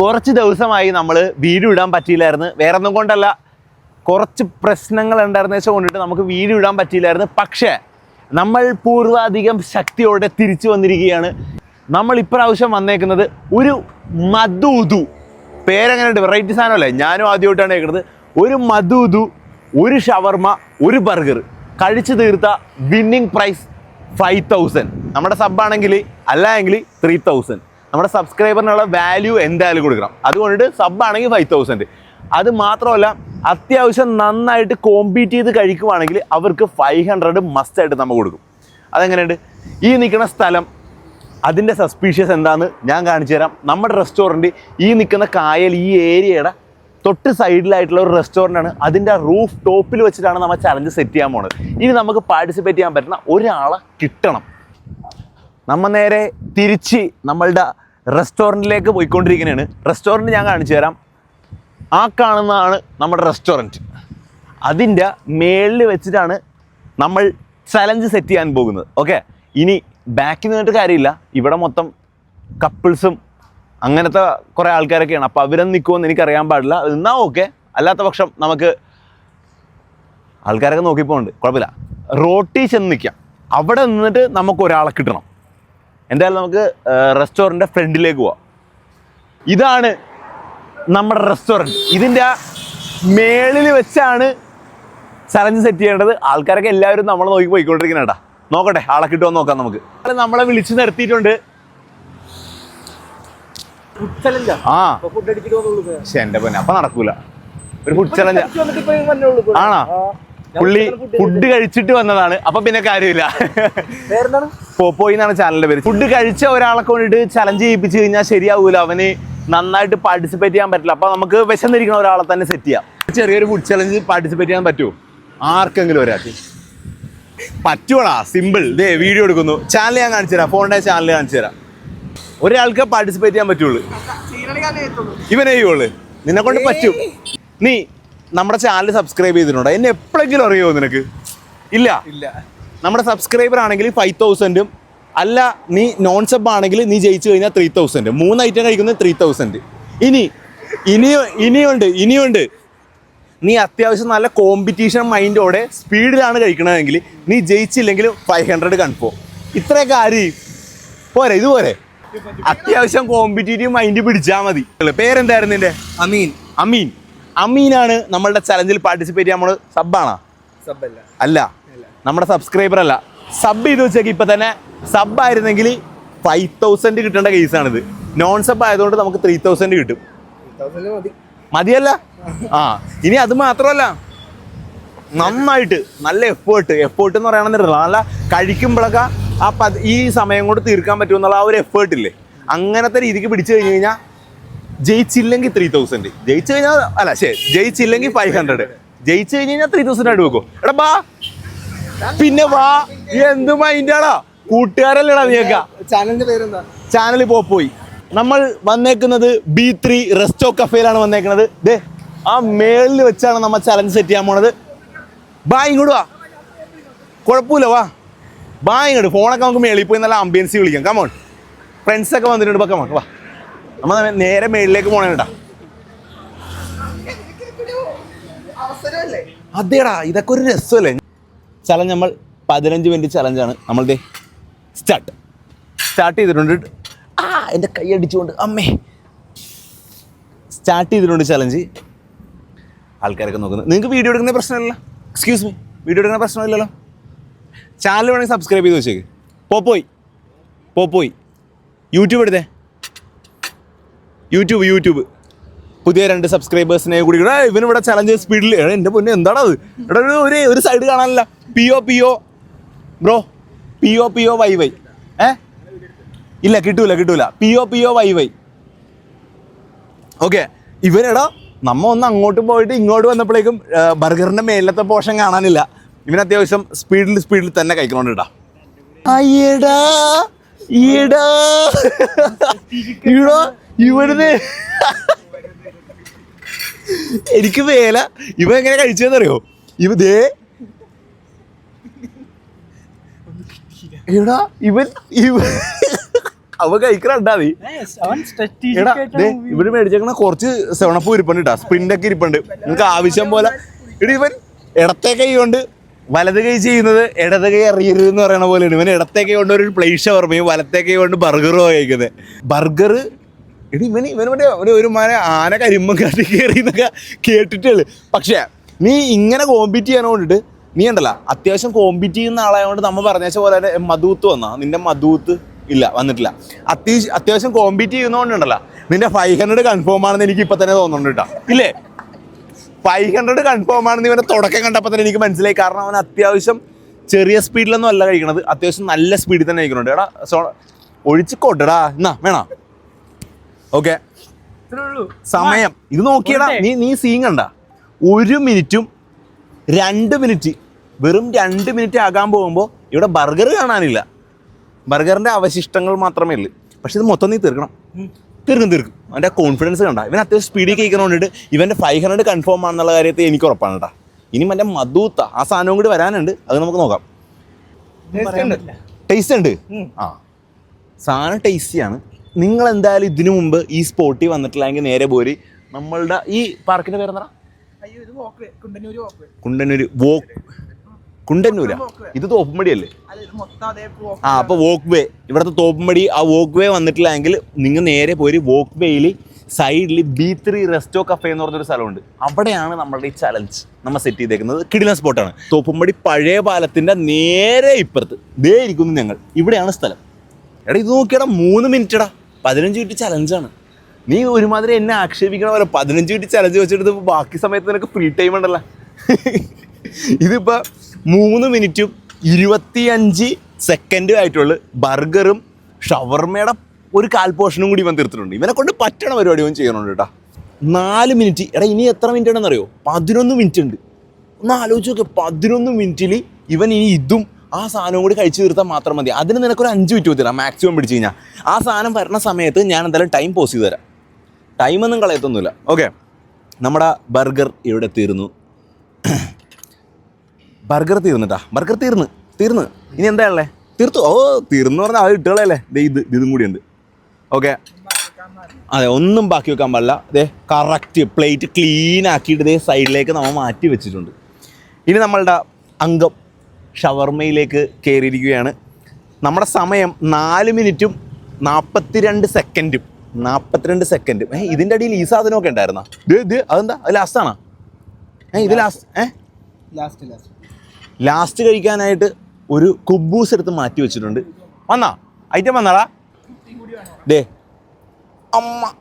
കുറച്ച് ദിവസമായി നമ്മൾ വീഡിയോ ഇടാൻ പറ്റിയില്ലായിരുന്നു. വേറെ ഒന്നും കൊണ്ടല്ല. കുറച്ച് പ്രശ്നങ്ങൾ ഉണ്ടായിരുന്ന വെച്ചാൽ കൊണ്ടിട്ട് നമുക്ക് വീഡിയോ ഇടാൻ പറ്റിയില്ലായിരുന്നു. പക്ഷേ നമ്മൾ പൂർവാധികം ശക്തിയോടെ തിരിച്ചു വന്നിരിക്കുകയാണ്. നമ്മൾ ഇപ്രാവശ്യം വന്നേക്കുന്നത് ഒരു മധുദു പേരെങ്ങനെയുണ്ട്? വെറൈറ്റി സാധനമല്ലേ? ഞാനും ആദ്യമായിട്ടാണ് കേൾക്കുന്നത്. ഒരു മധുദു ഒരു ഷവർമ ഒരു ബർഗർ. കഴിച്ചു തീർത്ത വിന്നിങ് പ്രൈസ് ഫൈവ് തൗസൻഡ് നമ്മുടെ സബ് ആണെങ്കിൽ അല്ല എങ്കിൽ ത്രീ തൗസൻഡ് നമ്മുടെ സബ്സ്ക്രൈബറിനുള്ള വാല്യൂ എന്തായാലും കൊടുക്കണം. അതുകൊണ്ട് സബ് ആണെങ്കിൽ ഫൈവ് തൗസൻഡ് അത് മാത്രമല്ല അത്യാവശ്യം നന്നായിട്ട് കോമ്പീറ്റ് ചെയ്ത് കഴിക്കുവാണെങ്കിൽ അവർക്ക് ഫൈവ് ഹൺഡ്രഡ് മസ്റ്റായിട്ട് നമ്മൾ കൊടുക്കും. അതെങ്ങനെയുണ്ട്? ഈ നിൽക്കുന്ന സ്ഥലം അതിന്റെ സസ്പീഷ്യസ് എന്താണെന്ന് ഞാൻ കാണിച്ചു തരാം. നമ്മുടെ റെസ്റ്റോറന്റ് ഈ നിൽക്കുന്ന കായൽ ഈ ഏരിയയുടെ തൊട്ട് സൈഡിലായിട്ടുള്ള ഒരു റെസ്റ്റോറന്റ് ആണ്. അതിന്റെ റൂഫ് ടോപ്പിൽ വെച്ചിട്ടാണ് നമ്മൾ ചലഞ്ച് സെറ്റ് ചെയ്യാൻ പോണത്. ഇനി നമുക്ക് പാർട്ടിസിപ്പേറ്റ് ചെയ്യാൻ പറ്റുന്ന ഒരാളെ കിട്ടണം. നമ്മൾ നേരെ തിരിച്ച് നമ്മളുടെ റെസ്റ്റോറന്റിലേക്ക് പോയിക്കൊണ്ടിരിക്കുന്നതാണ് റെസ്റ്റോറന്റ് ഞാൻ കാണിച്ചു തരാം. ആ കാണുന്നതാണ് നമ്മുടെ റെസ്റ്റോറന്റ് അതിന്റെ മേളിൽ വെച്ചിട്ടാണ് നമ്മൾ ചലഞ്ച് സെറ്റ് ചെയ്യാൻ പോകുന്നത്. ഓക്കെ ഇനി ബാക്കിൽ നിന്നിട്ട് കാര്യമില്ല. ഇവിടെ മൊത്തം കപ്പിൾസും അങ്ങനത്തെ കുറേ ആൾക്കാരൊക്കെയാണ്. അപ്പോൾ അവരൊന്നും നിൽക്കുമെന്ന് എനിക്കറിയാൻ പാടില്ല. എന്നാൽ ഓക്കെ അല്ലാത്ത പക്ഷം നമുക്ക് ആൾക്കാരൊക്കെ നോക്കിപ്പോണ്ട് കുഴപ്പമില്ല. റോട്ടി ചെന്ന് നിൽക്കാം അവിടെ നിന്നിട്ട് നമുക്ക് ഒരാളെ കിട്ടണം. എന്തായാലും നമുക്ക് റെസ്റ്റോറന്റിന്റെ ഫ്രണ്ടിലേക്ക് പോവാം. ഇതാണ് നമ്മുടെ റെസ്റ്റോറന്റ് ഇതിന്റെ മേളിൽ വെച്ചാണ് ചലഞ്ച് സെറ്റ് ചെയ്യേണ്ടത്. ആൾക്കാരൊക്കെ എല്ലാവരും നമ്മളെ നോക്കി പോയിക്കൊണ്ടിരിക്കുന്നേട്ടാ നോക്കട്ടെ ആളെ കിട്ടുമോ നോക്കാം നമുക്ക്. നമ്മളെ വിളിച്ചു നിർത്തിയിട്ടുണ്ട്. ആ. പക്ഷെ എന്റെ പൊന്നെ അപ്പം നടക്കൂല. ഒരു ഫുഡ് ചലഞ്ച് ആണോ? പുള്ളി ഫുഡ് കഴിച്ചിട്ട് വന്നതാണ്. അപ്പൊ പിന്നെ കാര്യമില്ല. പോയി പോപ്പോയി എന്നാണ് ചാനലിന്റെ പേര്. ഫുഡ് കഴിച്ച ഒരാളെ കൊണ്ടിട്ട് ചലഞ്ച് ചെയ്യിപ്പിച്ചു കഴിഞ്ഞാൽ ശരിയാവൂല. അവന് നന്നായിട്ട് പാർട്ടിസിപ്പേറ്റ് ചെയ്യാൻ പറ്റില്ല. അപ്പൊ നമുക്ക് വിശന്നിരിക്കുന്ന ഒരാളെ തന്നെ സെറ്റ് ചെയ്യാം. ചെറിയൊരു ഫുഡ് ചലഞ്ച് പാർട്ടിസിപ്പേറ്റ് ചെയ്യാൻ പറ്റുമോ? ആർക്കെങ്കിലും ഒരാൾക്ക്. പറ്റുവടാ? സിമ്പിൾ ദേ വീഡിയോ എടുക്കുന്നു. ചാനൽ ഞാൻ കാണിച്ചു തരാം. ഫോണിന്റെ ചാനൽ കാണിച്ചു തരാം. ഒരാൾക്ക് പാർട്ടിസിപ്പേറ്റ് ചെയ്യാൻ പറ്റുള്ളൂ. ഇവനെ ചെയ്യുള്ളൂ നിന്നെ കൊണ്ട് പറ്റും. നീ നമ്മുടെ ചാനൽ സബ്സ്ക്രൈബ് ചെയ്തിട്ടുണ്ടോ? എന്നെ എപ്പോഴെങ്കിലും അറിയുമോ നിനക്ക്? ഇല്ല. ഇല്ല. നമ്മുടെ സബ്സ്ക്രൈബർ ആണെങ്കിൽ ഫൈവ് തൗസൻഡും അല്ല നീ നോൺ സബ് ആണെങ്കിൽ നീ ജയിച്ചു കഴിഞ്ഞാൽ ത്രീ തൗസൻഡ് മൂന്ന് ഐറ്റം കഴിക്കുന്നത് ത്രീ തൗസൻഡ് ഇനി ഇനിയും ഇനിയുണ്ട് ഇനിയുണ്ട്. നീ അത്യാവശ്യം നല്ല കോമ്പറ്റീഷൻ മൈൻഡോടെ സ്പീഡിലാണ് കഴിക്കണതെങ്കിൽ നീ ജയിച്ചില്ലെങ്കിൽ ഫൈവ് ഹൺഡ്രഡ് കൺഫോം ഇത്രയൊക്കെ ആര്? പോരെ ഇത് പോരെ. അത്യാവശ്യം കോമ്പറ്റീറ്റീവ് മൈൻഡ് പിടിച്ചാൽ മതി. പേരെന്തായിരുന്നു നിന്റെ? അമീൻ. അമീൻ. അമീനാണ് നമ്മളുടെ ചലഞ്ചിൽ പാർട്ടിസിപ്പേറ്റ് ചെയ്യാൻ നമ്മൾ സബ്ബാണോ സബ്ബല്ല അല്ല. നമ്മുടെ സബ്സ്ക്രൈബർ അല്ല. സബ് ചെയ്ത് വെച്ചേക്ക് ഇപ്പൊ തന്നെ സബ് ആയിരുന്നെങ്കിൽ ഫൈവ് തൗസൻഡ് കിട്ടേണ്ട കേസാണിത് നോൺ സബ് ആയതുകൊണ്ട് നമുക്ക് ത്രീ തൗസൻഡ് കിട്ടും. മതി. മതിയല്ല? ആ ഇനി അത് മാത്രമല്ല. നന്നായിട്ട് നല്ല എഫേർട്ട് എഫേർട്ട് എന്ന് പറയുന്നത് നല്ല കഴിക്കുമ്പോഴൊക്കെ ആ ഈ സമയം കൊണ്ട് തീർക്കാൻ പറ്റുമെന്നുള്ള ആ ഒരു എഫേർട്ട് ഇല്ലേ? അങ്ങനത്തെ രീതിക്ക് പിടിച്ചു കഴിഞ്ഞു കഴിഞ്ഞാൽ ജയിച്ചില്ലെങ്കിൽ ത്രീ തൗസൻഡ് ജയിച്ചു കഴിഞ്ഞാൽ അല്ല ശരി ജയിച്ചില്ലെങ്കിൽ ഫൈവ് ഹൺഡ്രഡ് ജയിച്ചു കഴിഞ്ഞ് കഴിഞ്ഞാൽ ത്രീ തൗസൻഡ് ആയിട്ട് വെക്കും. എടാ ബാ. പിന്നെ വാ. എന്ത് മൈൻഡാടാ കൂട്ടുകാരല്ലേടാ നീക്ക ചാനലിന്റെ പേരെന്താ? ചാനൽ പോയി. നമ്മൾ വന്നേക്കുന്നത് ബി ത്രീ റെസ്റ്റോ കഫേയിലാണ് വന്നേക്കുന്നത്. ദേ ആ മേളിൽ വെച്ചാണ് നമ്മൾ ചലഞ്ച് സെറ്റ് ചെയ്യാൻ പോണത്. ബാ ഇങ്ങോട്ട് വാ. കുഴപ്പമില്ല വാ. ബാ ഇങ്ങോട്ട്. ഫോണൊക്കെ നമുക്ക് മേളിൽ പോയി നല്ല ആംബിയൻസി വിളിക്കാം. കമോൺ ഫ്രണ്ട്സ് ഒക്കെ വന്നിട്ടുണ്ട്. കമോൺ വാ. നമ്മൾ നേരെ മേളിലേക്ക് പോണേ കേട്ടാ. അതേടാ ഇതൊക്കെ ഒരു രസമല്ലേ? ചലഞ്ച് നമ്മൾ പതിനഞ്ച് മിനിറ്റ് ചലഞ്ചാണ് നമ്മളുടെ സ്റ്റാർട്ട് സ്റ്റാർട്ട് ചെയ്തിട്ടുണ്ട്. ആ എന്റെ കൈ അടിച്ചുകൊണ്ട്. അമ്മേ. സ്റ്റാർട്ട് ചെയ്തിട്ടുണ്ട് ചലഞ്ച് ആൾക്കാരൊക്കെ നോക്കുന്നത് നിങ്ങൾക്ക് വീഡിയോ എടുക്കുന്ന പ്രശ്നമില്ല എക്സ്ക്യൂസ് മീ വീഡിയോ എടുക്കുന്ന പ്രശ്നമില്ലല്ലോ? ചാനൽ വേണമെങ്കിൽ സബ്സ്ക്രൈബ് ചെയ്ത് വെച്ചേക്ക്. പോപ്പോയി പോയി. യൂട്യൂബ് എടുത്തേ. YouTube YouTube. പുതിയ രണ്ട് സബ്സ്ക്രൈബേഴ്സിനെ കൂടി എടാ ഇവനിവിടെ ചലഞ്ച് സ്പീഡിൽ എടാ എന്റെ പൊന്നെ എന്താണത് ഇവിടെ എടാ ഒരു ഒരു സൈഡ് കാണാനില്ല. P O P O bro P O P O Y Y ഏ? ഇല്ല കിട്ടൂല കിട്ടൂല. P O P O Y Y okay ഇവനെടാ നമ്മ ഒന്ന് അങ്ങോട്ട് പോയിട്ട് ഇങ്ങോട്ട് വന്നപ്പോഴേക്കും ബർഗറിന്റെ മേലത്തെ പോഷൻ കാണാനില്ല. ഇവൻ അത്യാവശ്യം സ്പീഡിൽ സ്പീഡിൽ തന്നെ കഴിക്കണോണ്ട് ഇടാ അയ്യടാ ഈടാ ഈടോ ഇവിടുന്ന് എനിക്ക് വേല ഇവ എങ്ങനെ കഴിച്ചതെന്നറിയോ ഇവ ദേ. എടാ ഇവൻ ഇവ അവ കഴിക്കണ്ടാ നീ. എടാ ഇവിടെ മേടിച്ചേക്കണ കുറച്ച് സെവണപ്പ് ഇരിപ്പുണ്ട് കേട്ടാ സ്പ്രിന്റ് ഒക്കെ ഇരിപ്പുണ്ട്. നിങ്ങൾക്ക് ആവശ്യം പോലെ. എടാ ഇവൻ ഇടത്തെ കൈ കൊണ്ട് വലത് കൈ ചെയ്യുന്നത് ഇടത് കൈ അറിയരുത് എന്ന് പറയണ പോലെയാണ്. ഇവൻ ഇടത്തെ കൈ കൊണ്ട് ഒരു പ്ലേറ്റ് ഷവർമയും വലത്തെ കൈ കൊണ്ട് ബർഗറും കഴിക്കുന്നത് ബർഗർ എടി ഇവന് ഇവനോട് ഒരു ഒരു ആന കരിമ്പം കാട്ടി കയറി എന്നൊക്കെ കേട്ടിട്ടുള്ളു. പക്ഷേ നീ ഇങ്ങനെ കോമ്പീറ്റ് ചെയ്യാൻ വേണ്ടിട്ട് നീ ഉണ്ടല്ല അത്യാവശ്യം കോമ്പീറ്റ് ചെയ്യുന്ന ആളായതുകൊണ്ട് നമ്മൾ പറഞ്ഞ പോലെ തന്നെ മധൂത്ത് വന്നാ? നിന്റെ മധൂത്ത് ഇല്ല വന്നിട്ടില്ല. അത്യാവശ്യം അത്യാവശ്യം കോമ്പീറ്റ് ചെയ്യുന്നതുകൊണ്ടുണ്ടല്ലോ നിന്റെ ഫൈവ് ഹൺഡ്രഡ് കൺഫേം ആണെന്ന് എനിക്ക് ഇപ്പൊ തന്നെ തോന്നുന്നുണ്ട് കേട്ടോ. ഇല്ലേ? ഫൈവ് ഹൺഡ്രഡ് കൺഫേം ആണെന്ന് ഇവന്റെ തുടക്കം കണ്ടപ്പോൾ തന്നെ എനിക്ക് മനസ്സിലായി. കാരണം അവൻ അത്യാവശ്യം ചെറിയ സ്പീഡിലൊന്നും അല്ല കഴിക്കണത്. അത്യാവശ്യം നല്ല സ്പീഡിൽ തന്നെ കഴിക്കുന്നുണ്ട് എടാ സോ കൊണ്ടടാ എന്നാ വേണോ? ഓക്കെ സമയം. ഇത് നോക്കിയടാ. നീ നീ സീൻ കണ്ട? ഒരു മിനിറ്റും രണ്ട് മിനിറ്റ് വെറും രണ്ട് മിനിറ്റ് ആകാൻ പോകുമ്പോൾ ഇവിടെ ബർഗർ കാണാനില്ല. ബർഗറിന്റെ അവശിഷ്ടങ്ങൾ മാത്രമേ ഉള്ളൂ. പക്ഷെ ഇത് മൊത്തം നീ തീർക്കണം. തീർക്കും തീർക്കും. അവന്റെ കോൺഫിഡൻസ് കണ്ട. ഇവൻ അത്യാവശ്യം സ്പീഡിൽ കേൾക്കണോണ്ടിട്ട് ഇവന്റെ ഫൈവ് ഹൺഡ്രഡ് കൺഫേം ആണെന്നുള്ള കാര്യത്തിൽ എനിക്ക് ഉറപ്പാണ് കേട്ടോ ഇനി മറ്റേ മധൂത്ത ആ സാധനവും കൂടി വരാനുണ്ട്. അത് നമുക്ക് നോക്കാം. ടേസ്റ്റ് ഉണ്ട്. ആ. സാധനം ടേസ്റ്റിയാണ് നിങ്ങൾ എന്തായാലും ഇതിനു മുമ്പ് ഈ സ്പോട്ടിൽ വന്നിട്ടില്ലെങ്കിൽ നേരെ പോരി. നമ്മളുടെ ഈ പാർക്കിന്റെ പേരെന്താ. കുണ്ടന്നൂര് വോക്ക് കുണ്ടന്നൂരാ ഇത് തോപ്പുംപടി അല്ലേ. ആ അപ്പൊ വോക്ക് വേ ഇവിടുത്തെ തോപ്പുംപടി ആ വോക്ക് വേ വന്നിട്ടില്ലെങ്കിൽ നിങ്ങൾ നേരെ പോയി വോക്ക് വേയിൽ സൈഡിൽ ബി ത്രീ റെസ്റ്റോ കഫേ എന്ന് പറഞ്ഞൊരു സ്ഥലമുണ്ട്. അവിടെയാണ് നമ്മളുടെ ഈ ചലഞ്ച് നമ്മൾ സെറ്റ് ചെയ്തേക്കുന്നത്. കിടിലൻ സ്പോട്ടാണ്. തോപ്പുംപടി പഴയ പാലത്തിന്റെ നേരെ ഇപ്പുറത്ത്. ദേ ഇരിക്കുന്നു ഞങ്ങൾ. ഇവിടെയാണ് സ്ഥലം. എടാ ഇത് നോക്കിയടാ മൂന്ന് മിനിറ്റ് എടാ. പതിനഞ്ച് മിനിറ്റ് ചലഞ്ചാണ് നീ ഒരുമാതിരി എന്നെ ആക്ഷേപിക്കണ പോലെ പതിനഞ്ച് മിനിറ്റ് ചലഞ്ച് വെച്ചെടുത്ത് ബാക്കി സമയത്ത് നിനക്ക് ഫ്രീ ടൈം ഉണ്ടല്ലോ. ഇതിപ്പോൾ മൂന്ന് മിനിറ്റും ഇരുപത്തിയഞ്ച് സെക്കൻഡും ആയിട്ടുള്ള. ബർഗറും ഷവർമയുടെ ഒരു കാൽ പോർഷനും കൂടി ഇവൻ തീർത്തിട്ടുണ്ട്. ഇവനെ കൊണ്ട് പറ്റണ പരിപാടി ഇവൻ ചെയ്യണുണ്ട് കേട്ടോ. നാല് മിനിറ്റ് എടാ ഇനി എത്ര മിനിറ്റ് ഉണ്ടെന്ന് അറിയോ പതിനൊന്ന് മിനിറ്റ് ഉണ്ട്. ഒന്ന് ആലോചിച്ച് നോക്കുക പതിനൊന്ന് മിനിറ്റിൽ ഇവൻ ഇനി ഇതും ആ സാധനം കൂടി കഴിച്ചു തീർത്താൽ മാത്രം മതി. അതിന് നിനക്കൊരു അഞ്ച് മിനിറ്റ് തരാം മാക്സിമം പിടിച്ച് കഴിഞ്ഞാൽ ആ സാധനം വരണ സമയത്ത് ഞാൻ എന്തായാലും ടൈം പോസ് ചെയ്ത് തരാം. ടൈമൊന്നും കളയത്തൊന്നുമില്ല. ഓക്കെ നമ്മുടെ ബർഗർ ഇവിടെ തീർന്നു. ബർഗർ തീർന്നിട്ടാ ബർഗർ തീർന്ന് തീർന്ന്. ഇനി എന്താ ഉള്ളത് തീർത്തു. ഓ തീർന്നു പറഞ്ഞാൽ അത് ഇട്ടുകളല്ലേ ദേ ഇത് ഇതും കൂടി ഉണ്ട്. ഓക്കെ അതെ ഒന്നും ബാക്കി വെക്കാൻ പാടില്ല. ദേ കറക്റ്റ് പ്ലേറ്റ് ക്ലീൻ ആക്കിയിട്ട് ദേ സൈഡിലേക്ക് നമ്മൾ മാറ്റി വെച്ചിട്ടുണ്ട്. ഇനി നമ്മളുടെ അംഗം ഷവർമയിലേക്ക് കയറിയിരിക്കുകയാണ് നമ്മുടെ സമയം നാല് മിനിറ്റും നാൽപ്പത്തിരണ്ട് സെക്കൻഡും. നാൽപ്പത്തിരണ്ട് സെക്കൻഡും. ഏഹ് ഇതിന്റെ അടിയിൽ ഈ സാധനമൊക്കെ ഉണ്ടായിരുന്നോ? ഇത് അതെന്താ? അത് ലാസ്റ്റാണോ ഏഹ് ഇത് ലാസ്റ്റ് ഏഹ് ലാസ്റ്റ് ലാസ്റ്റ് ലാസ്റ്റ് കഴിക്കാനായിട്ട് ഒരു കുബൂസ് എടുത്ത് മാറ്റി വെച്ചിട്ടുണ്ട്. വന്നാ? ഐറ്റം വന്നാടാ. ദേ. അമ്മ.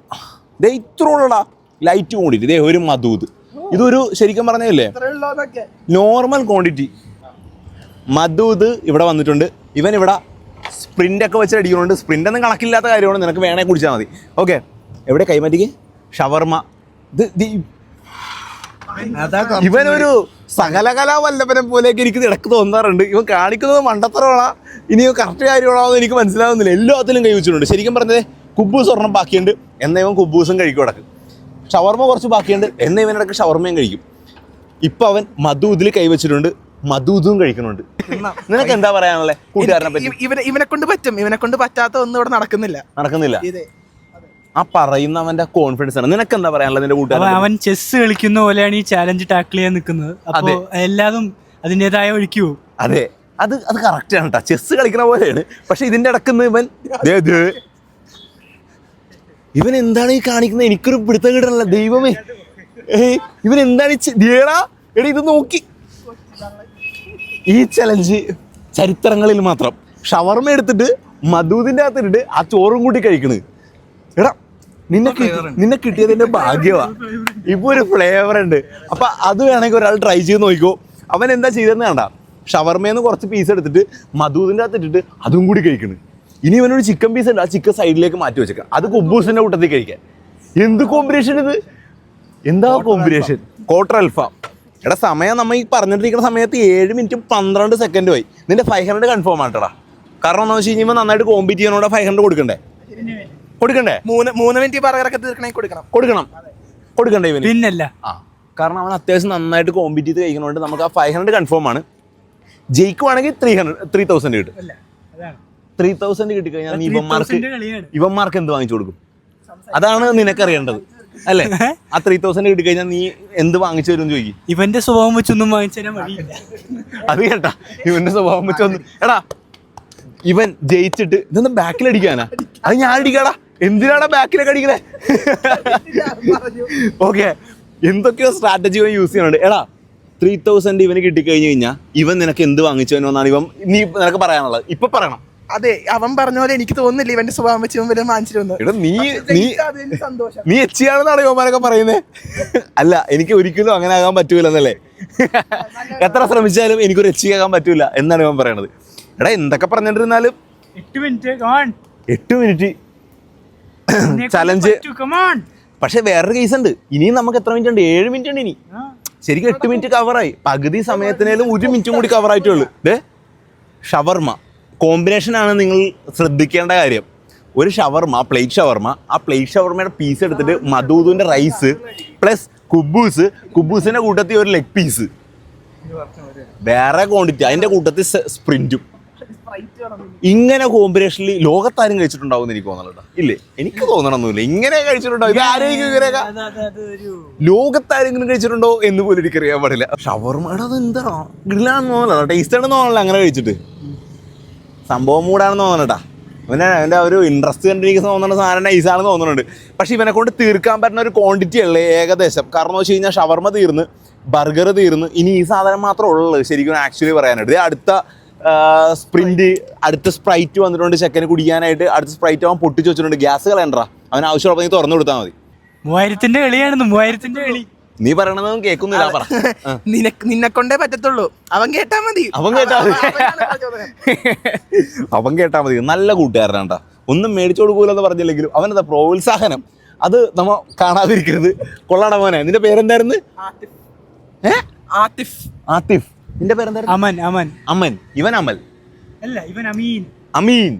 ദേ ഇത്ര ഉള്ളടാ ലൈറ്റ് കൂടിയിട്ട് ദേ ഒരു മധൂത്. ഇതൊരു ശരിക്കും പറഞ്ഞല്ലേ. നോർമൽ ക്വാണ്ടിറ്റി മധൂത് ഇവിടെ വന്നിട്ടുണ്ട്. ഇവൻ ഇവിടെ സ്പ്രിന്റ് ഒക്കെ വെച്ച് അടിക്കുന്നുണ്ട്. സ്പ്രിന്റ് ഒന്നും കണക്കില്ലാത്ത കാര്യമാണ്. നിനക്ക് വേണേ കുടിച്ചാൽ മതി. ഓക്കെ എവിടെ കൈമാറ്റിക്ക്? ഷവർമ ഇത് ഇവനൊരു സകലകലാ വല്ലഭനെ പോലെയൊക്കെ എനിക്ക് ഇടയ്ക്ക് തോന്നാറുണ്ട്. ഇവൻ കാണിക്കുന്നത് മണ്ടത്തരമാണോ? ഇനി കറക്റ്റ് കാര്യമാണോ എന്ന് എനിക്ക് മനസ്സിലാവുന്നില്ല. എല്ലാത്തിലും കൈ വെച്ചിട്ടുണ്ട്. ശരിക്കും പറഞ്ഞത് കുബൂസ് ഒരെണ്ണം ബാക്കിയുണ്ട്. എന്നാ ഇവൻ കുബൂസും കഴിക്കും ഇടയ്ക്ക്. ഷവർമ കുറച്ച് ബാക്കിയുണ്ട്. എന്നാ ഇവൻ ഇടയ്ക്ക് ഷവർമയും കഴിക്കും. ഇപ്പം അവൻ മധു ഇതിൽ കൈവച്ചിട്ടുണ്ട് മധു ഇതും കഴിക്കുന്നുണ്ട് നിനക്ക് എന്താ പറയാനുള്ളത് കൂട്ടുകാരനെ പറ്റി. ഇവ- ഇവനെ ഇവനെ കൊണ്ട് പറ്റും. ഇവനെ കൊണ്ട് പറ്റാത്ത ഒന്നും ഇവിടെ നടക്കുന്നില്ല. നടക്കുന്നില്ല. ആ പറയുന്ന അവന്റെ കോൺഫിഡൻസ് ആണ്. നിനക്ക് എന്താ പറയാനുള്ളത് നിന്റെ കൂട്ടുകാരൻ അവൻ ചെസ് കളിക്കുന്ന പോലെയാണ് ഈ ചാലഞ്ച് ടാക്കിൾ ചെയ്യാൻ നിൽക്കുന്നത്. അപ്പൊ. എല്ലാതും അതിന്റെതായ ഒഴുക്കി പോകും. അതെ. അത് അത് കറക്റ്റ് ആണ് കേട്ടോ ചെസ് കളിക്കുന്ന പോലെയാണ്. പക്ഷെ ഇതിന്റെ ഇടക്കുന്ന ഇവൻ ദേ ദേ. ഇവൻ എന്താണ് ഈ കാണിക്കുന്നത്? എനിക്കൊരു പിടുത്തം കിട്ടണല്ല. ദൈവമേ. ഇവൻ എന്താണ് ഈ ദേടാ എടാ ഇത് നോക്കി. ഈ ചലഞ്ച് ചരിത്രങ്ങളിൽ മാത്രം. ഷവർമ എടുത്തിട്ട് മധൂതിന്റെ അകത്തിട്ട് ആ ചോറും കൂട്ടി കഴിക്കണ്. എടാ നിന്നെ നിന്നെ കിട്ടിയതിന്റെ ഭാഗ്യമാ ഇപ്പൊ ഒരു ഫ്ലേവർ ഉണ്ട്. അപ്പൊ അത് വേണമെങ്കിൽ ഒരാൾ ട്രൈ ചെയ്ത് നോക്കിക്കോ. അവൻ എന്താ ചെയ്തതെന്ന് കണ്ട? ഷവർമേന്ന് കുറച്ച് പീസ് എടുത്തിട്ട് മധുവിന്റെ അകത്ത് ഇട്ടിട്ട് അതും കൂടി കഴിക്കണ്. ഇനി ഇവനൊരു ചിക്കൻ പീസ് ഉണ്ട്. ആ ചിക്കൻ സൈഡിലേക്ക് മാറ്റി വെച്ചേക്കാം. അത് കുബൂസിന്റെ കൂട്ടത്തിൽ കഴിക്കാൻ. എന്ത് കോമ്പിനേഷൻ ഇത്? എന്താ കോമ്പിനേഷൻ കോട്ടർ അൽഫാം എടാ സമയം നമ്മൾ ഈ പറഞ്ഞിട്ടിരിക്കുന്ന സമയത്ത് ഏഴ് മിനിറ്റ് പന്ത്രണ്ട് സെക്കൻഡ് പോയി നിന്റെ ഫൈവ് ഹൺഡ്രഡ് കൺഫേം ആട്ടടാ കാരണം എന്താ വെച്ച് കഴിഞ്ഞാൽ നന്നായിട്ട് കോമ്പീറ്റ് ചെയ്യണോടെ ഫൈവ് ഹൺഡ്രഡ് കൊടുക്കണ്ടേ? കൊടുക്കണ്ടേ? മൂന്ന് മൂന്ന് മിനിറ്റ് പറയാറൊക്കെ തീർക്കണമെങ്കിൽ കൊടുക്കണം. കൊടുക്കണം. കൊടുക്കണ്ടേ ഇവന്? പിന്നല്ല. ആ കാരണം അവൻ അത്യാവശ്യം നന്നായിട്ട് കോമ്പീറ്റ് ചെയ്ത് കഴിക്കുന്നതുകൊണ്ട് നമുക്ക് ആ ഫൈവ് ഹൺഡ്രഡ് കൺഫേം ആണ്. ജയിക്കുവാണെങ്കിൽ ത്രീ ഹൺഡ്രഡ് ത്രീ തൗസൻഡ് കിട്ടും. അല്ല അതാണ്. ത്രീ തൗസൻഡ് കിട്ടിക്കഴിഞ്ഞാൽ നീ ഇവന്മാർക്ക് 3000 കളിയാണ്. ഇവന്മാർക്ക് എന്ത് വാങ്ങിച്ചു കൊടുക്കും? അതാണ് നിനക്കറിയേണ്ടത്. അല്ലേ? ആ ത്രീ തൗസൻഡ് കിട്ടിക്കഴിഞ്ഞാൽ നീ എന്ത് വാങ്ങിച്ചു തരും ചോദിക്കും. ഇവന്റെ സ്വഭാവം വെച്ചൊന്നും വാങ്ങിച്ചു വഴിയില്ല അത് കേട്ടാ. ഇവന്റെ സ്വഭാവം വെച്ചൊന്നും എടാ ഇവൻ ജയിച്ചിട്ട് ഇതൊന്നും ബാക്കിൽ അടിക്കാനാ? അത് ഞാൻ അടിക്കാടാ. എന്തിനാടാ ബാക്കിലൊക്കെ അടിക്കണേ? ഓക്കെ എന്തൊക്കെയോ സ്ട്രാറ്റജി ഇവൻ യൂസ് ചെയ്യണുണ്ട് എടാ ത്രീ തൗസൻഡ് ഇവന് കിട്ടിക്കഴിഞ്ഞ് കഴിഞ്ഞാൽ ഇവൻ നിനക്ക് എന്ത് വാങ്ങിച്ചു എന്നാണ് ഇവൻ നീ നിനക്ക് പറയാനുള്ളത്. ഇപ്പൊ പറയണം. അതെ അവൻ പറഞ്ഞ പോലെ എനിക്ക് തോന്നുന്നില്ല ഇവന്റെ സ്വഭാവം വെച്ച് ഇവൻ വരെ വാങ്ങിച്ചിരുന്നു എടാ നീ നീ സന്തോഷം. നീ എച്ചിയാണെന്നാണ് പറയുന്നത് അല്ല എനിക്ക് ഒരിക്കലും അങ്ങനെ ആകാൻ പറ്റൂല എന്നല്ലേ? എത്ര ശ്രമിച്ചാലും എനിക്കൊരു എച്ചി ആകാൻ പറ്റൂല എന്നാണ് ഇവൻ പറയണത്. എടാ എന്തൊക്കെ പറഞ്ഞിട്ടിരുന്നാലും എട്ട് മിനിറ്റ് കമാൺ എട്ട് മിനിറ്റ്. ചലഞ്ച് കമാൺ പക്ഷെ വേറൊരു കേസ് ഉണ്ട്. ഇനിയും നമുക്ക് എത്ര മിനിറ്റ് ഉണ്ട്? ഏഴ് മിനിറ്റ് ഉണ്ട് ഇനി. ശരിക്കും എട്ട് മിനിറ്റ് കവറായി പകുതി സമയത്തിനേലും ഒരു മിനിറ്റും കൂടി കവർ ആയിട്ടുള്ളൂ. ആണ് നിങ്ങൾ ശ്രദ്ധിക്കേണ്ട കാര്യം. ഒരു ഷവർമ പ്ലേറ്റ് ഷവർമ ആ പ്ലേറ്റ് ഷവർമയുടെ പീസ് എടുത്തിട്ട് മധൂതുവിന്റെ റൈസ് പ്ലസ് കുബൂസ് കുബൂസിന്റെ കൂട്ടത്തിൽ ഒരു ലെഗ് പീസ് വേറെ ക്വാണ്ടിറ്റി അതിന്റെ കൂട്ടത്തിൽ സ്പ്രിന്റും ഇങ്ങനെ കോമ്പിനേഷനിൽ ലോകത്താരും കഴിച്ചിട്ടുണ്ടാവും എനിക്ക് തോന്നലുണ്ടോ ഇല്ലേ? എനിക്ക് തോന്നണമെന്നില്ല ഇങ്ങനെ കഴിച്ചിട്ടുണ്ടാവും ഇത് ഒരു ലോകത്താരെങ്കിലും കഴിച്ചിട്ടുണ്ടോ എന്ന് പോലും എനിക്കറിയാൻ പാടില്ല. ഷവർമയുടെ അത് എന്താണോ ഗ്രില്ലാണെന്ന് തോന്നല ടേസ്റ്റ് ആണെന്ന് തോന്നല അങ്ങനെ കഴിച്ചിട്ട്. സംഭവം മൂടാണെന്ന് തോന്നണട്ടാ. അവനെ അവന്റെ ഒരു ഇൻട്രസ്റ്റ് കണ്ടിരിക്കുന്ന തോന്നുന്ന സാധനം നൈസാണെന്ന് തോന്നുന്നുണ്ട് പക്ഷേ ഇവനെ കൊണ്ട് തീർക്കാൻ പറ്റുന്ന ഒരു ക്വാണ്ടിറ്റി അല്ലേ ഏകദേശം? കാരണം എന്ന് വെച്ച് കഴിഞ്ഞാൽ ഷവർമ തീർന്ന് ബർഗർ തീർന്ന് ഇനി ഈ സാധനം മാത്രമേ ഉള്ളൂ ശരിക്കും ആക്ച്വലി പറയാനായിട്ട്. അടുത്ത സ്പ്രിന്റ് അടുത്ത സ്പ്രൈറ്റ് വന്നിട്ടുണ്ട് ചെക്കന് കുടിക്കാനായിട്ട്. അടുത്ത സ്പ്രൈറ്റ് അവൻ പൊട്ടിച്ച് വെച്ചിട്ടുണ്ട്. ഗ്യാസ് കളയണ്ടാ അവൻ ആവശ്യമുള്ളപ്പോൾ തുറന്നു കൊടുത്താൽ മതി. മൂവായിരത്തിന്റെ കളിയാണെന്ന് മൂവായിരത്തിന്റെ കളി. നീ പറയണതും കേൾക്കുന്നില്ല പറ. നിനക്ക് നിന്നെ കൊണ്ടേ പറ്റത്തുള്ളൂ. അവൻ കേട്ടാ മതി. അവൻ കേട്ടാ മതി. അവൻ കേട്ടാ മതി. നല്ല കൂട്ടുകാരനാണ്ടാ ഒന്നും മേടിച്ചു കൊടുക്കൂലെന്ന് പറഞ്ഞില്ലെങ്കിലും അവനെന്താ പ്രോത്സാഹനം? അത് നമ്മ കാണാതിരിക്കരുത്. കൊള്ളാട മോനെ. നിന്റെ പേരെന്തായിരുന്നു? ആതിഫ് ആതിഫ് ആത്തിഫ്. ആത്തിഫ്. നിന്റെ പേരെന്തായിരുന്നു? അമൻ അമൻ. അമൻ. ഇവൻ അമൽ. അല്ല ഇവൻ അമീൻ. അമീൻ.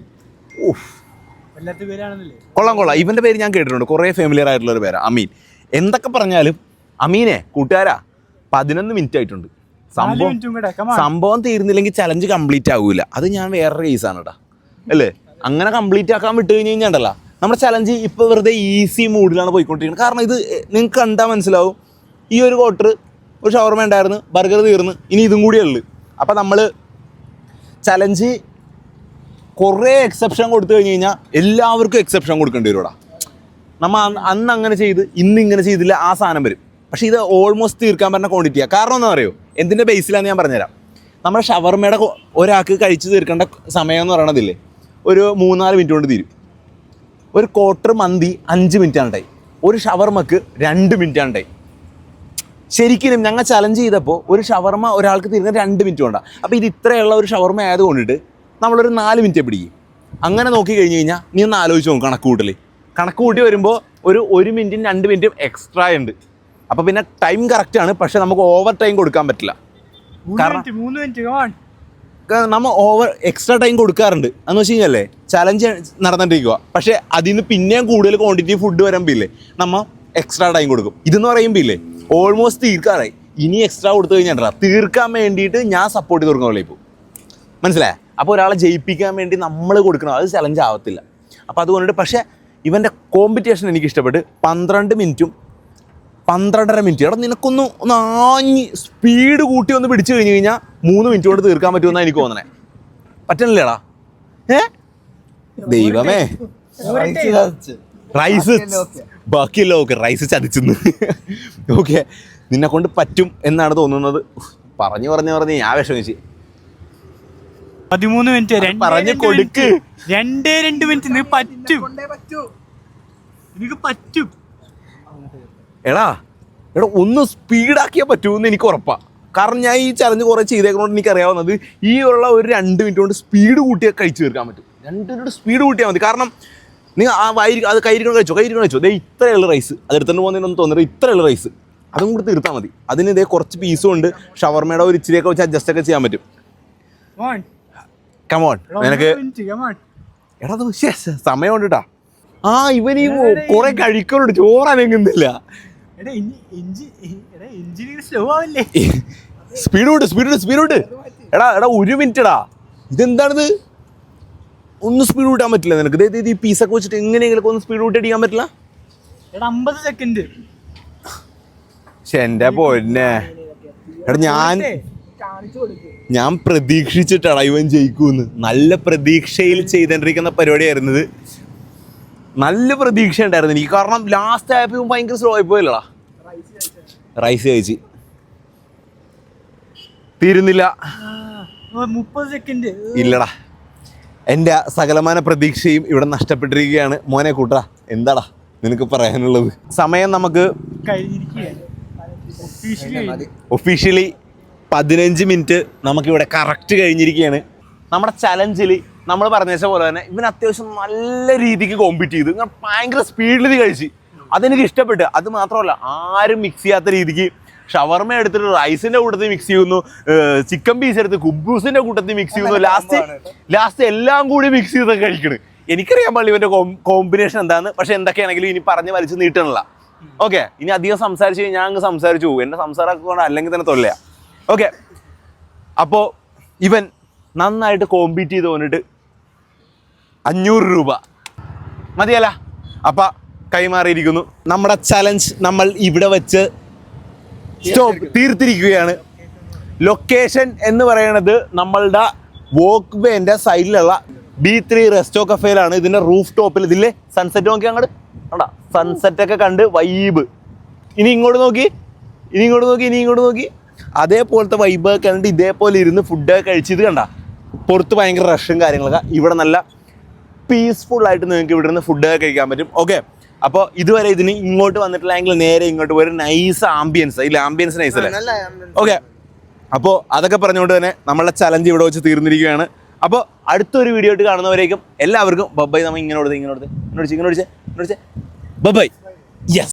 പേരാണെന്നല്ലേ? കൊള്ളാം കൊള്ളാം. ഇവന്റെ പേര് ഞാൻ കേട്ടിട്ടുണ്ട്. കുറേ ഫെമിലിയർ ആയിട്ടുള്ള ഒരു പേരാണ് അമീൻ. എന്തൊക്കെ പറഞ്ഞാലും അമീനെ കൂട്ടുകാരാ പതിനൊന്ന് മിനിറ്റ് ആയിട്ടുണ്ട്. സംഭവം സംഭവം തീർന്നില്ലെങ്കിൽ ചലഞ്ച് കംപ്ലീറ്റ് ആകൂല അത് ഞാൻ വേറെ കേസാണ് കേട്ടോ അല്ലേ? അങ്ങനെ കംപ്ലീറ്റ് ആക്കാൻ വിട്ടു കഴിഞ്ഞ് കഴിഞ്ഞാൽ നമ്മുടെ ചലഞ്ച് ഇപ്പോൾ വെറുതെ ഈസി മൂഡിലാണ് പോയിക്കൊണ്ടിരിക്കുന്നത്. കാരണം ഇത് നിങ്ങൾക്ക് കണ്ടാൽ മനസ്സിലാവും. ഈ ഒരു ക്വാർട്ടർ ഒരു ഷവർമ ഉണ്ടായിരുന്നു ബർഗർ തീർന്ന് ഇനി ഇതും കൂടിയേ ഉള്ളു. അപ്പോൾ നമ്മൾ ചലഞ്ച് കുറേ എക്സെപ്ഷൻ കൊടുത്തു കഴിഞ്ഞ് കഴിഞ്ഞാൽ എല്ലാവർക്കും എക്സെപ്ഷൻ കൊടുക്കേണ്ടി വരും നമ്മ അന്ന് അന്ന് അങ്ങനെ ചെയ്ത് ഇന്ന് ഇങ്ങനെ ചെയ്തില്ല ആ സാധനം വരും. പക്ഷേ ഇത് ഓൾമോസ്റ്റ് തീർക്കാൻ പറഞ്ഞ ക്വാണ്ടിറ്റിയാണ് കാരണം എന്താ പറയുമോ എന്തിന്റെ ബേസിലാണെന്ന് ഞാൻ പറഞ്ഞുതരാം. നമ്മുടെ ഷവർമയുടെ ഒരാൾക്ക് കഴിച്ച് തീർക്കേണ്ട സമയം എന്ന് പറയണതില്ലേ ഒരു മൂന്നാൽ മിനിറ്റ് കൊണ്ട് തീരും. ഒരു ക്വാർട്ടർ മന്തി അഞ്ച് മിനിറ്റാണ് ടൈം ഒരു ഷവർമക്ക് രണ്ട് മിനിറ്റാണ് ടൈം ശരിക്കും ഞങ്ങൾ ചലഞ്ച് ചെയ്തപ്പോൾ ഒരു ഷവർമ ഒരാൾക്ക് തീരുന്ന രണ്ട് മിനിറ്റ് കൊണ്ടാണ് അപ്പോൾ ഇത് ഇത്രയുള്ള ഒരു ഷവർമ ആയത് കൊണ്ടിട്ട് നമ്മളൊരു നാല് മിനിറ്റ് പിടിക്കും അങ്ങനെ നോക്കി കഴിഞ്ഞ് കഴിഞ്ഞാൽ നീ ഒന്ന് ആലോചിച്ച് നോക്കും കണക്ക് കൂട്ടൽ കണക്ക് കൂട്ടി വരുമ്പോൾ ഒരു ഒരു മിനിറ്റും രണ്ട് മിനിറ്റും എക്സ്ട്രാ ഉണ്ട്. അപ്പോൾ പിന്നെ ടൈം കറക്റ്റാണ് പക്ഷെ നമുക്ക് ഓവർ ടൈം കൊടുക്കാൻ പറ്റില്ല. കാരണം- നമ്മ ഓവർ എക്സ്ട്രാ ടൈം കൊടുക്കാറുണ്ട്. എന്ന് വെച്ച് കഴിഞ്ഞാലേ ചലഞ്ച് നടന്നിട്ടിരിക്കുക പക്ഷേ അതിന് പിന്നെയും കൂടുതൽ ക്വാണ്ടിറ്റി ഫുഡ് വരാൻ ഇല്ലേ നമ്മ എക്സ്ട്രാ ടൈം കൊടുക്കും. ഇതെന്ന് പറയുമ്പോൾ ഇല്ലേ ഓൾമോസ്റ്റ് തീർക്കാറായി. ഇനി എക്സ്ട്രാ കൊടുത്തു കഴിഞ്ഞാൽ തീർക്കാൻ വേണ്ടിയിട്ട് ഞാൻ സപ്പോർട്ട് ചെയ്ത് കൊടുക്കുന്ന പോലെ ഇപ്പോൾ മനസ്സിലായ? അപ്പോൾ ഒരാളെ ജയിപ്പിക്കാൻ വേണ്ടി നമ്മൾ കൊടുക്കണം അത് ചലഞ്ച് ആവത്തില്ല. അപ്പോൾ അതുകൊണ്ട് പക്ഷേ ഇവന്റെ കോമ്പറ്റീഷൻ എനിക്ക് ഇഷ്ടപ്പെട്ട് പന്ത്രണ്ട് മിനിറ്റും പന്ത്രണ്ടര മിനിറ്റ്. എടാ നിനക്കൊന്ന് ഒന്ന് ആഞ്ഞ് സ്പീഡ് കൂട്ടി ഒന്ന് പിടിച്ചു കഴിഞ്ഞ് കഴിഞ്ഞാൽ മൂന്ന് മിനിറ്റ് കൊണ്ട് തീർക്കാൻ പറ്റുമെന്നാണ് എനിക്ക് തോന്നണേ. പറ്റണില്ലേടാ ഏ? ദൈവമേ. റൈസ് ബാക്കിയല്ല ഓക്കെ റൈസ് ചതിച്ചെന്ന്. ഓക്കെ നിന്നെ കൊണ്ട് പറ്റും എന്നാണ് തോന്നുന്നത്. പറഞ്ഞു പറഞ്ഞു പറഞ്ഞ്. ഞാൻ വിഷമിച്ച്. പതിമൂന്ന് മിനിറ്റ്. പറഞ്ഞു പറഞ്ഞ് കൊടുക്ക്. രണ്ടേ രണ്ട് മിനിറ്റ്. പറ്റും. നിനക്ക് പറ്റും. എടാ എടാ ഒന്ന് സ്പീഡാക്കിയാൽ പറ്റുമെന്ന് എനിക്ക് ഉറപ്പാണ് കാരണം ഞാൻ ഈ ചലഞ്ച് കുറേ ചെയ്തേക്കുന്നതുകൊണ്ട് എനിക്ക് അറിയാവുന്നത് ഈ ഉള്ള ഒരു രണ്ട് മിനിറ്റ് കൊണ്ട് സ്പീഡ് കൂട്ടിയാൽ കഴിച്ചു തീർക്കാൻ പറ്റും. രണ്ട് മിനിറ്റ് സ്പീഡ് കൂട്ടിയാൽ മതി. കാരണം നീ ആ വൈ അത് കൈരിക്കണം കഴിച്ചോ? കൈരിക്കണം കഴിച്ചോ? ദേ ഇത്രയുള്ള റൈസ് അത് എടുത്തുകൊണ്ട് പോകുന്നതിനൊന്നും തോന്നുന്നത് ഇത്രയുള്ള റൈസ് അതും കൂടി തീർത്താൽ മതി. അതിന് ഇതേ കുറച്ച് പീസും ഉണ്ട്. ഷവർമയുടെ ഒരു ഇച്ചിരിയൊക്കെ വെച്ച് അഡ്ജസ്റ്റ് ഒക്കെ ചെയ്യാൻ പറ്റും. കമാൺ നിനക്ക് എടാ സമയം ഉണ്ട് കേട്ടാ ആ ഇവനീ കുറെ കഴിക്കലുണ്ട്. ചോറനങ്ങുന്നില്ല സ്പീഡ് വിട്ട് സ്പീഡ് വിട്ട് സ്പീഡ് വിട്ട് എടാ എടാ ഒരു മിനിറ്റ് എടാ ഇതെന്താണിത്? ഒന്ന് സ്പീഡ് കൂട്ടാൻ പറ്റില്ല നിനക്ക്. ദേ, ഈ പീസൊക്കെ വെച്ചിട്ട് എങ്ങനെയെങ്കിലും ഒന്ന് സ്പീഡ് കൂട്ടി അടിക്കാൻ പറ്റില്ല. എടാ അമ്പത് സെക്കൻഡ് പക്ഷെ പൊന്നെ. എടാ ഞാൻ ഞാൻ പ്രതീക്ഷിച്ചിട്ടാണ് ഇവൻ ജയിക്കൂന്ന്. നല്ല പ്രതീക്ഷയിൽ ചെയ്തോണ്ടിരിക്കുന്ന പരിപാടിയായിരുന്നത്. നല്ല പ്രതീക്ഷ ഉണ്ടായിരുന്നു എനിക്ക്. കാരണം ലാസ്റ്റ് ആയപ്പോൾ ഭയങ്കര സ്ലോ ആയി പോയല്ലടാ. റൈസ് കഴിച്ച്. തീരുന്നില്ല. മുപ്പത് സെക്കൻഡ് ഇല്ലടാ. എന്റെ സകലമാന പ്രതീക്ഷയും ഇവിടെ നഷ്ടപ്പെട്ടിരിക്കുകയാണ്. മോനെ കൂട്ടടാ എന്താടാ നിനക്ക് പറയാനുള്ളത്? സമയം നമുക്ക്. ഒഫീഷ്യലി പതിനഞ്ച് മിനിറ്റ് നമുക്കിവിടെ കറക്റ്റ് കഴിഞ്ഞിരിക്കുകയാണ്. നമ്മുടെ ചലഞ്ചിൽ നമ്മൾ പറഞ്ഞ പോലെ തന്നെ ഇവൻ അത്യാവശ്യം നല്ല രീതിക്ക് കോമ്പീറ്റ് ചെയ്തു. ഭയങ്കര സ്പീഡിൽ ഇത് കഴിച്ച്. അതെനിക്ക് ഇഷ്ടപ്പെട്ട്. അത് മാത്രമല്ല ആരും മിക്സ് ചെയ്യാത്ത രീതിക്ക് ഷവർമ എടുത്തിട്ട് റൈസിന്റെ കൂട്ടത്തിൽ മിക്സ് ചെയ്യുന്നു ചിക്കൻ പീസ് എടുത്ത് കുബൂസിന്റെ കൂട്ടത്തിൽ മിക്സ് ചെയ്യുന്നു. ലാസ്റ്റ് ലാസ്റ്റ് എല്ലാം കൂടി മിക്സ് ചെയ്ത് കഴിക്കണ്. എനിക്കറിയാൻ പാടില്ല ഇവന്റെ കോമ്പിനേഷൻ എന്താന്ന്. പക്ഷെ എന്തൊക്കെയാണെങ്കിലും ഇനി പറഞ്ഞ് വലിച്ചു നീട്ടണില്ല. ഓക്കെ ഇനി അധികം സംസാരിച്ചു കഴിഞ്ഞാൽ ഞാൻ അങ്ങ് സംസാരിച്ചു പോകും എന്റെ സംസാരമൊക്കെ കൊണ്ട് അല്ലെങ്കിൽ തന്നെ തൊല്ലയാ. ഓക്കെ അപ്പോ ഇവൻ നന്നായിട്ട് കോമ്പീറ്റ് ചെയ്ത് വന്നിട്ട് അഞ്ഞൂറ് രൂപ. മതിയല്ല. അപ്പ കൈമാറിയിരിക്കുന്നു. നമ്മുടെ ചലഞ്ച് നമ്മൾ ഇവിടെ വെച്ച് സ്റ്റോപ്പ് തീർത്തിരിക്കുകയാണ്. ലൊക്കേഷൻ എന്ന് പറയുന്നത് നമ്മളുടെ വോക്ക് വേന്റെ സൈഡിലുള്ള ബി ത്രീ റെസ്റ്റോ കഫേയിലാണ് ഇതിന്റെ റൂഫ് ടോപ്പിൽ ഇതില്ലേ? സൺസെറ്റ് നോക്കി അങ്ങോട്ട് കണ്ടാ? സൺസെറ്റ് ഒക്കെ കണ്ട് വൈബ് ഇനി ഇങ്ങോട്ട് നോക്കി. ഇനി ഇങ്ങോട്ട് നോക്കി. ഇനി ഇങ്ങോട്ട് നോക്കി. അതേപോലത്തെ വൈബ് കണ്ട് ഇതേപോലെ ഇരുന്ന് ഫുഡൊക്കെ കഴിച്ചത് കണ്ട. പുറത്ത് ഭയങ്കര റഷും കാര്യങ്ങളൊക്കെ. ഇവിടെ നല്ല പീസ്ഫുൾ ആയിട്ട് നിങ്ങൾക്ക് ഇവിടെ നിന്ന് ഫുഡ് കഴിക്കാൻ പറ്റും. ഓക്കെ അപ്പോൾ ഇതുവരെ ഇതിന് ഇങ്ങോട്ട് വന്നിട്ടില്ലെങ്കിൽ നേരെ ഇങ്ങോട്ട് ഒരു നൈസ് ആംബിയൻസ് ഇല്ല? ആംബിയൻസ് നൈസ് അല്ലേ? ഓക്കെ അപ്പോൾ അതൊക്കെ പറഞ്ഞുകൊണ്ട് തന്നെ നമ്മളെ ചലഞ്ച് ഇവിടെ വെച്ച് തീർന്നിരിക്കുകയാണ്. അപ്പോൾ അടുത്തൊരു വീഡിയോ ആയിട്ട് കാണുന്നവരേക്കും എല്ലാവർക്കും ബബ്ബൈ നമ്മൾ ഇങ്ങനെ കൊടുത്ത് ഇങ്ങനെ കൊടുത്ത് ഇങ്ങനെ ഇങ്ങനെ ഇങ്ങനെ വിളിച്ച് യെസ്